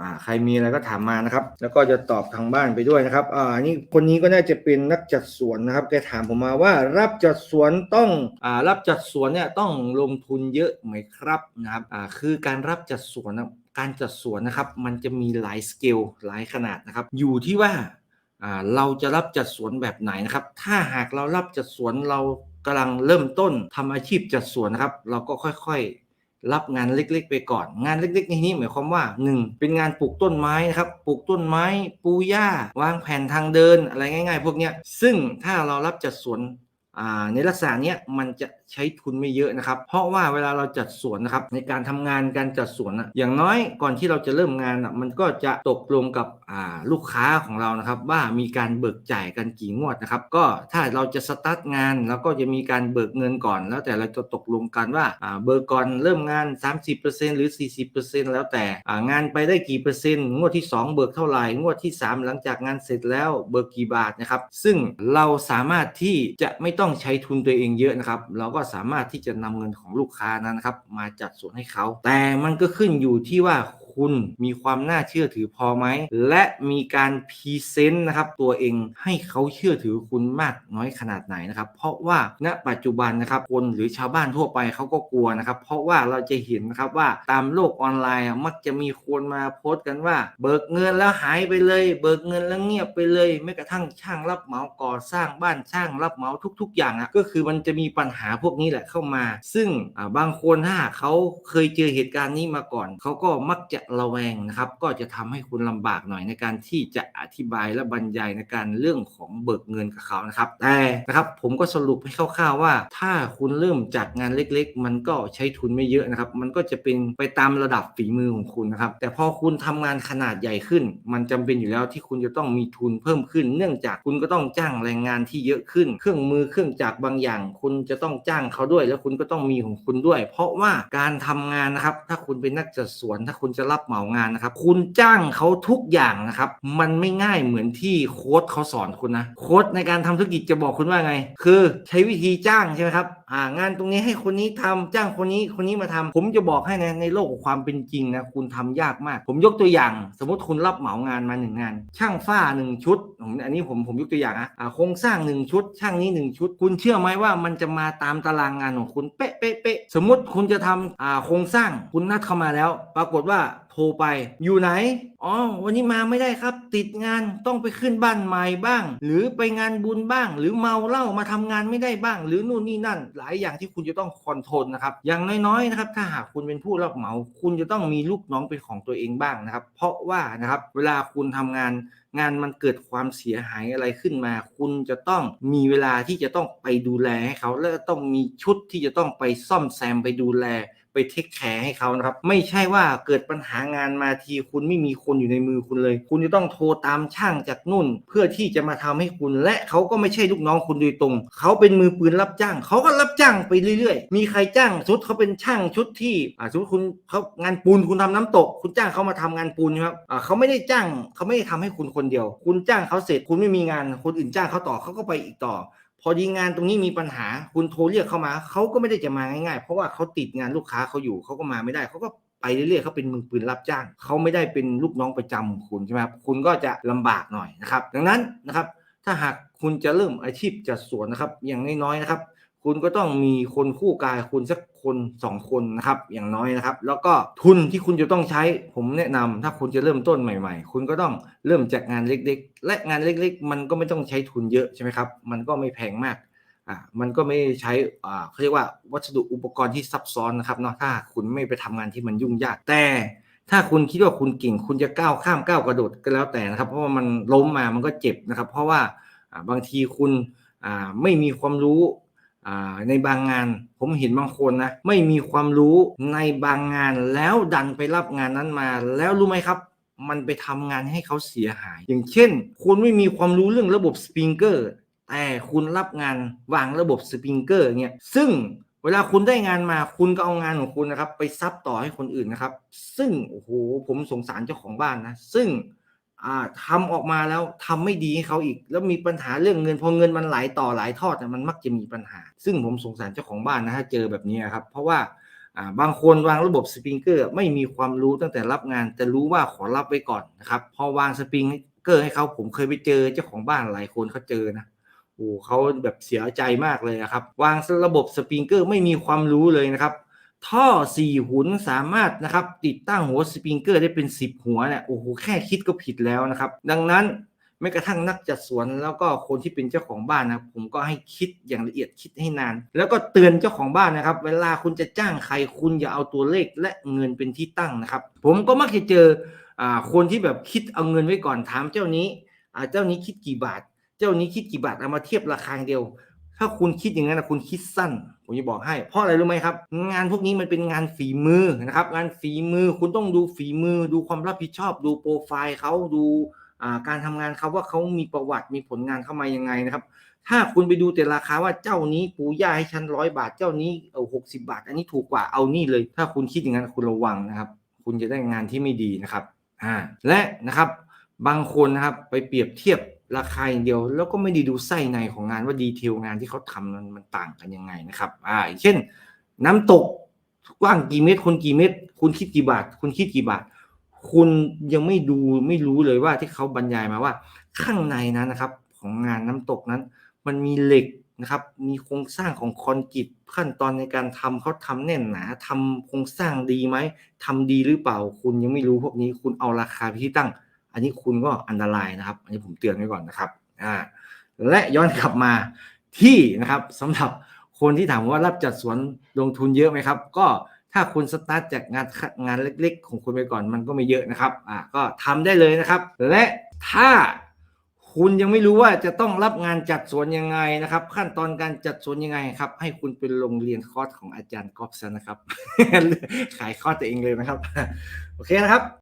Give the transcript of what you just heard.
อ่าใครมีอะไรก็ถามมานะครับ แล้วก็จะตอบทางบ้านไปด้วยนะครับอ่านี่คนนี้ก็น่าจะเป็นนักจัดสวนนะครับแกถามผมมาว่ารับจัดสวนต้องอ่ารับจัดสวนเนี่ยต้องลงทุนเยอะไหมครับนะครับอ่าคือการรับจัดสวนนะการจัดสวนนะครับ มันจะมีหลายสเกลหลายขนาดนะครับ อยู่ที่ว่าอ่าเราจะรับจัดสวนแบบไหนนะครับ ถ้าหากเรารับจัดสวนเรากำลังเริ่มต้นทำอาชีพจัดสวนนะครับ เราก็ค่อยๆ รับงานเล็กๆ ไปก่อน งานเล็ก ๆ ในนี้หมายความว่า 1. เป็นงานปลูกต้นไม้นะครับปลูกต้นไม้ปูหญ้าวางแผนทางเดินอะไรง่าย ๆ พวกเนี้ยซึ่งถ้าเรารับจัดสวนในลักษณะนี้มันจะ ใช้ทุนไม่เยอะนะครับ เพราะว่าเวลาเราจัดสวนนะครับในการทำงานการจัดสวนอะอย่างน้อยก่อนที่เราจะเริ่มงานอะมันก็จะตกลงกับลูกค้าของเรานะครับ ว่ามีการเบิกจ่ายกันกี่งวดนะครับก็ถ้าเราจะสตาร์ทงานแล้วก็จะมีการเบิกเงินก่อน แล้วแต่เราจะตกลงกันว่าเบิกก่อนเริ่มงาน 30%หรือ 40%แล้วแต่งานไปได้กี่เปอร์เซ็นต์งวดที่ 2 เบิกเท่าไหร่งวดที่ 3 หลังจากงานเสร็จแล้วเบิกกี่บาทนะครับ ซึ่งเราสามารถที่จะไม่ต้องใช้ทุนตัวเองเยอะนะครับ เราก็สามารถที่จะนำเงินของลูกค้านั้นนะครับมาจัดสวนให้เขา แต่มันก็ขึ้นอยู่ที่ว่าคุณมีความน่าเชื่อถือพอไหม และมีการพรีเซนต์นะครับตัวเองให้เขาเชื่อถือคุณมากน้อยขนาดไหนนะครับ เพราะว่าณปัจจุบันนะครับคนหรือชาวบ้านทั่วไปเขาก็กลัวนะครับ เพราะว่าเราจะเห็นนะครับว่าตามโลกออนไลน์มักจะมีคนมาโพสต์กันว่า เบิกเงินแล้วหายไปเลย เบิกเงินแล้วเงียบไปเลยแม้กระทั่งช่างรับเหมาก่อสร้างบ้านช่างรับเหมาทุก ๆ อย่างอะก็คือมันจะมีปัญหาพวกนี้แหละเข้ามา ซึ่งบางคนถ้าเขาเคยเจอเหตุการณ์นี้มาก่อน เขาก็มักจะระแวงนะครับ ก็จะทำให้คุณลำบากหน่อยในการที่จะอธิบายและบรรยายในการเรื่องของเบิกเงินกับเขานะครับ แต่นะครับผมก็สรุปให้คร่าวๆว่า ถ้าคุณเริ่มจากงานเล็กๆ มันก็ใช้ทุนไม่เยอะนะครับ มันก็จะเป็นไปตามระดับฝีมือของคุณนะครับ แต่พอคุณทำงานขนาดใหญ่ขึ้น มันจำเป็นอยู่แล้วที่คุณจะต้องมีทุนเพิ่มขึ้น เนื่องจากคุณก็ต้องจ้างแรงงานที่เยอะขึ้น เครื่องมือเครื่องจักรบางอย่าง คุณจะต้องจ้างเขาด้วย แล้วคุณก็ต้องมีของคุณด้วย เพราะว่าการทำงานนะครับ ถ้าคุณเป็นนักจัดสวน ถ้าคุณจะรับเหมางานนะครับ คุณจ้างเขาทุกอย่างนะครับ มันไม่ง่ายเหมือนที่โค้ดเขาสอนคุณนะ โค้ดในการทำธุรกิจจะบอกคุณว่าไง คือใช้วิธีจ้างใช่ไหมครับ อ่างานตรงนี้ให้คนนี้ทำจ้างคนนี้คนนี้มาทำผมจะบอกให้นะในโลกของความเป็นจริงนะคุณทำยากมาก ผมยกตัวอย่าง สมมติคุณรับเหมางานมาหนึ่งงาน ช่างฝ้าหนึ่งชุดผมอันนี้ผมผมยกตัวอย่างนะอ่าโครงสร้างหนึ่งชุด ช่างนี้หนึ่งชุด คุณเชื่อไหมว่ามันจะมาตามตารางงานของคุณเป๊ะเป๊ะเป๊ะสมมติคุณจะทำอ่าโครงสร้างคุณนัดเข้ามาแล้ว ปรากฏว่าโทรไป อยู่ไหน อ๋อ วันนี้มาไม่ได้ครับ ติดงานต้องไปขึ้นบ้านใหม่บ้าง หรือไปงานบุญบ้าง หรือเมาเหล้ามาทำงานไม่ได้บ้าง หรือนู่นนี่นั่น หลายอย่างที่คุณจะต้องคอนโทรลนะครับ อย่างน้อยๆนะครับ ถ้าหากคุณเป็นผู้รับเหมา คุณจะต้องมีลูกน้องเป็นของตัวเองบ้างนะครับ เพราะว่านะครับเวลาคุณทำงานงานมันเกิดความเสียหายอะไรขึ้นมา คุณจะต้องมีเวลาที่จะต้องไปดูแลให้เขา และต้องมีชุดที่จะต้องไปซ่อมแซมไปดูแล ไปเทคแคร์ให้เขานะครับ ไม่ใช่ว่าเกิดปัญหางานมาทีคุณไม่มีคนอยู่ในมือคุณเลย คุณจะต้องโทรตามช่างจากนู่น เพื่อที่จะมาทำให้คุณ และเขาก็ไม่ใช่ลูกน้องคุณโดยตรง เขาเป็นมือปืนรับจ้าง เขาก็รับจ้างไปเรื่อยๆ มีใครจ้างชุดเขาเป็นช่างชุดที่อ่าสมมติคุณเขางานปูนคุณทำน้ำตก คุณจ้างเขามาทำงานปูนใช่ไหมครับอ่าเขาไม่ได้จ้างเขาไม่ได้ทำให้คุณคนเดียว คุณจ้างเขาเสร็จคุณไม่มีงานคนอื่นจ้างเขาต่อเขาก็ไปอีกต่อ พอดีงานตรงนี้มีปัญหาคุณโทรเรียกเข้ามาเขาก็ไม่ได้จะมาง่ายๆ เพราะว่าเขาติดงานลูกค้าเขาอยู่เขาก็มาไม่ได้เขาก็ไปเรื่อยๆเขาเป็นมือปืนรับจ้างเขาไม่ได้เป็นลูกน้องประจำของคุณใช่ไหมครับคุณก็จะลำบากหน่อยนะครับ ดังนั้นนะครับ ถ้าหากคุณจะเริ่มอาชีพจัดสวนนะครับ อย่างน้อยๆนะครับ คุณก็ต้องมีคนคู่กายคุณสักคนสองคนนะครับอย่างน้อยนะครับ แล้วก็ทุนที่คุณจะต้องใช้ ผมแนะนำถ้าคุณจะเริ่มต้นใหม่ๆ คุณก็ต้องเริ่มจากงานเล็กๆ และงานเล็กๆ มันก็ไม่ต้องใช้ทุนเยอะใช่ไหมครับ มันก็ไม่แพงมากอ่ามันก็ไม่ใช้อ่าเขาเรียกว่าวัสดุอุปกรณ์ที่ซับซ้อนนะครับเนาะถ้าคุณไม่ไปทำงานที่มันยุ่งยากแต่ถ้าคุณคิดว่าคุณเก่ง คุณจะก้าวข้ามก้าวกระโดดก็แล้วแต่นะครับ เพราะว่ามันล้มมามันก็เจ็บนะครับ เพราะว่าบางทีคุณอ่าไม่มีความรู้ ในบางงานผมเห็นบางคนนะไม่มีความรู้ในบางงานแล้วดันไปรับงานนั้นมา แล้วรู้ไหมครับ มันไปทำงานให้เขาเสียหาย อย่างเช่น คุณไม่มีความรู้เรื่องระบบสปริงเกอร์แต่คุณรับงานวางระบบสปริงเกอร์เนี่ยซึ่งเวลาคุณได้งานมาคุณก็เอางานของคุณนะครับ ไปซับต่อให้คนอื่นนะครับ ซึ่งโอ้โหผมสงสารเจ้าของบ้านนะซึ่ง อ่าทำออกมาแล้วทำไม่ดีให้เขาอีก แล้วมีปัญหาเรื่องเงินพอเงินมันไหลต่อหลายทอดมันมักจะมีปัญหา ซึ่งผมสงสารเจ้าของบ้านนะถ้าเจอแบบนี้ครับ เพราะว่าอ่าบางคนวางระบบสปริงเกอร์ไม่มีความรู้ตั้งแต่รับงาน แต่รู้ว่าขอรับไว้ก่อนนะครับพอวางสปริงเกอร์ให้เขาผมเคยไปเจอเจ้าของบ้านหลายคนเขาเจอนะโอ้เขาแบบเสียใจมากเลยนะครับ วางระบบสปริงเกอร์ไม่มีความรู้เลยนะครับ ท่อสี่หุนสามารถนะครับติดตั้งหัวสปริงเกอร์ได้เป็น 10 หัวเนี่ยโอ้โหแค่คิดก็ผิดแล้วนะครับ ดังนั้นแม้กระทั่งนักจัดสวนแล้วก็คนที่เป็นเจ้าของบ้านนะผมก็ให้คิดอย่างละเอียดคิดให้นาน แล้วก็เตือนเจ้าของบ้านนะครับ เวลาคุณจะจ้างใครคุณอย่าเอาตัวเลขและเงินเป็นที่ตั้งนะครับ ผมก็มักจะเจออคนที่แบบคิดเอาเงินไว้ก่อนถามเจ้านี้เจ้านี้คิดกี่บาท เจ้านี้คิดกี่บาทเอามาเทียบราคาเดียว ถ้าคุณคิดอย่างนั้นนะคุณคิดสั้นผมจะบอกให้ เพราะอะไรรู้ไหมครับ งานพวกนี้มันเป็นงานฝีมือนะครับ งานฝีมือคุณต้องดูฝีมือ ดูความรับผิดชอบ ดูโปรไฟล์เขาดูการทำงานเขาว่าเขามีประวัติมีผลงานเข้ามายังไงนะครับ ถ้าคุณไปดูแต่ราคาว่าเจ้านี้ปูย่าให้ฉันร้อยบาท เจ้านี้เอาหกสิบาท อันนี้ถูกกว่าเอานี่เลย ถ้าคุณคิดอย่างนั้นคุณระวังนะครับ คุณจะได้งานที่ไม่ดีนะครับอ่าและนะครับบางคนนะครับไปเปรียบเทียบ ราคาอย่างเดียวแล้วก็ไม่ได้ดูไส้ในของงานว่าดีเทลงานที่เขาทำมันมันต่างกันยังไงนะครับอ่าเช่น น้ำตกกว้างกี่เมตรคนกี่เมตร คุณคิดกี่บาท คุณคิดกี่บาท คุณยังไม่ดูไม่รู้เลยว่าที่เขาบรรยายมาว่า ข้างในนั้นนะครับ ของงานน้ำตกนั้น มันมีเหล็กนะครับ มีโครงสร้างของคอนกรีตขั้นตอนในการทำเขาทำแน่นหนาทำโครงสร้างดีไหมทำดีหรือเปล่า คุณยังไม่รู้พวกนี้คุณเอาราคาที่ตั้ง อันนี้คุณก็อันตรายนะครับ อันนี้ผมเตือนไว้ก่อนนะครับอ่าและย้อนกลับมาที่นะครับสำหรับคนที่ถามว่ารับจัดสวนลงทุนเยอะไหมครับ ก็ถ้าคุณสตาร์ทจากงานงานเล็กๆ ของคุณไปก่อนมันก็ไม่เยอะนะครับอ่าก็ทำได้เลยนะครับ และถ้าคุณยังไม่รู้ว่าจะต้องรับงานจัดสวนยังไงนะครับ ขั้นตอนการจัดสวนยังไงครับ ให้คุณเป็นโรงเรียนคอร์สของอาจารย์กอบซะนะครับ ขายคอร์สตัวเองเลยนะครับ โอเคนะครับ